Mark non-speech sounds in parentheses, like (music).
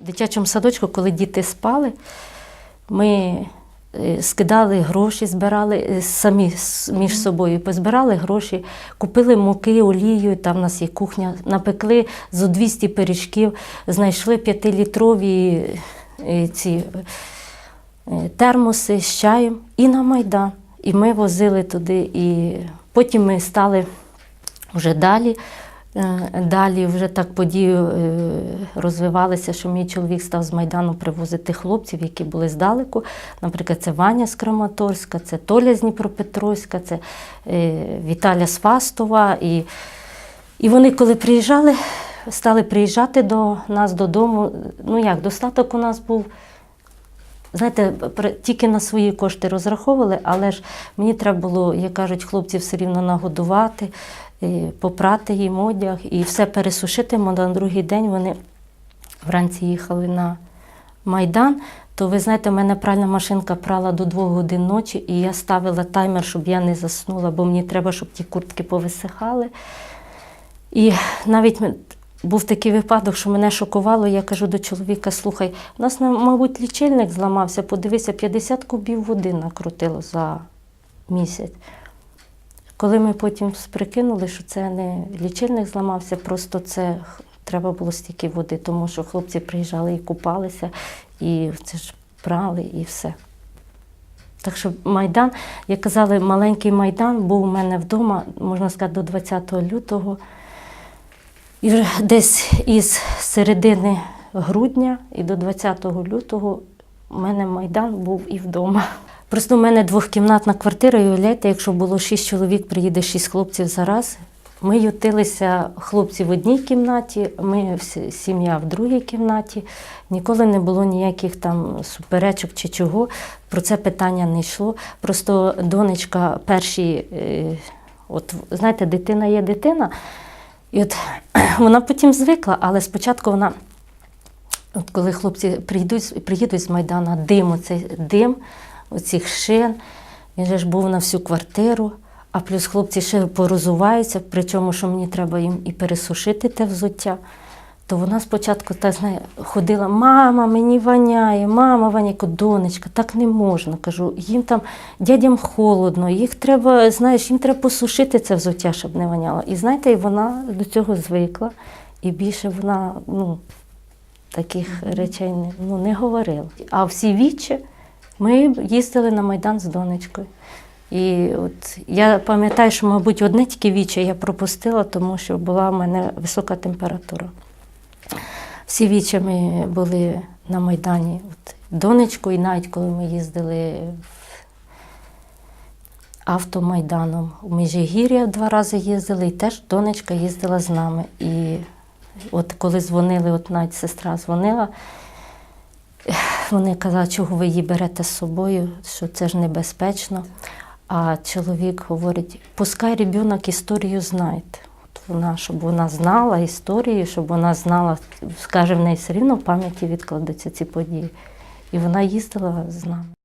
В дитячому садочку, коли діти спали, ми е, скидали гроші, збирали е, самі між собою, позбирали гроші, купили муки, олію, там в нас є кухня, напекли зо 200 пиріжків, знайшли 5-літрові е, ці термоси з чаєм і на Майдан. І ми возили туди. І потім ми стали вже далі. Е, Далі вже так події е, розвивалися, що мій чоловік став з Майдану привозити хлопців, які були здалеку. Наприклад, це Ваня з Краматорська, це Толя з Дніпропетровська, це е, Віталя з Фастова. І, і вони, коли приїжджали, стали приїжджати до нас додому. Ну як, достаток у нас був. Знаєте, тільки на свої кошти розраховували, але ж мені треба було, як кажуть, хлопців все рівно нагодувати, попрати їм одяг і все пересушити. Бо на другий день вони вранці їхали на Майдан. То ви знаєте, у мене пральна машинка прала до двох годин ночі, і я ставила таймер, щоб я не заснула, бо мені треба, щоб ті куртки повисихали. І навіть ми- був такий випадок, що мене шокувало. Я кажу до чоловіка: слухай, у нас, мабуть, лічильник зламався, подивися, 50 кубів води накрутило за місяць. Коли ми потім прикинули, що це не лічильник зламався, просто це треба було стільки води, тому що хлопці приїжджали і купалися, і це ж прали, і все. Так що Майдан, як казали, маленький Майдан був у мене вдома, можна сказати, до 20 лютого. І десь із середини грудня і до 20 лютого у мене Майдан був і вдома. Просто в мене двохкімнатна квартира, і уявляєте, якщо було шість чоловік, приїде шість хлопців зараз. Ми ютилися хлопці в одній кімнаті, ми сім'я в другій кімнаті. Ніколи не було ніяких там суперечок чи чого. Про це питання не йшло. Просто донечка перші, е, от знаєте, дитина є дитина. І от (clears throat) вона потім звикла, але спочатку вона, от коли хлопці прийдуть, приїдуть з Майдана, дим, оцей дим, оцих шин, він же ж був на всю квартиру, а плюс хлопці ще порозуваються, причому, що мені треба їм і пересушити те взуття. То вона спочатку так знає, ходила, мама, мені воняє, мама Кажу, донечка, так не можна. Кажу, їм там дядям холодно, їх треба, знаєш, їм треба посушити це взуття, щоб не воняло. І знаєте, і вона до цього звикла, і більше вона ну, таких речей не, ну, не говорила. А всі вічі ми їздили на Майдан з донечкою. І от я пам'ятаю, що, мабуть, одне тільки віче я пропустила, тому що була в мене висока температура. Всі вічі ми були на Майдані от, донечкою, і навіть коли ми їздили автомайданом у Межигір'я два рази їздили, і теж донечка їздила з нами. І от коли дзвонили, от навіть сестра дзвонила, вони казали, чого ви її берете з собою, що це ж небезпечно. А чоловік говорить, пускай ребенок історію знає. Вона, щоб вона знала історію, щоб вона знала, скаже, в неї все рівно в пам'яті відкладуться ці події. І вона їздила з нами.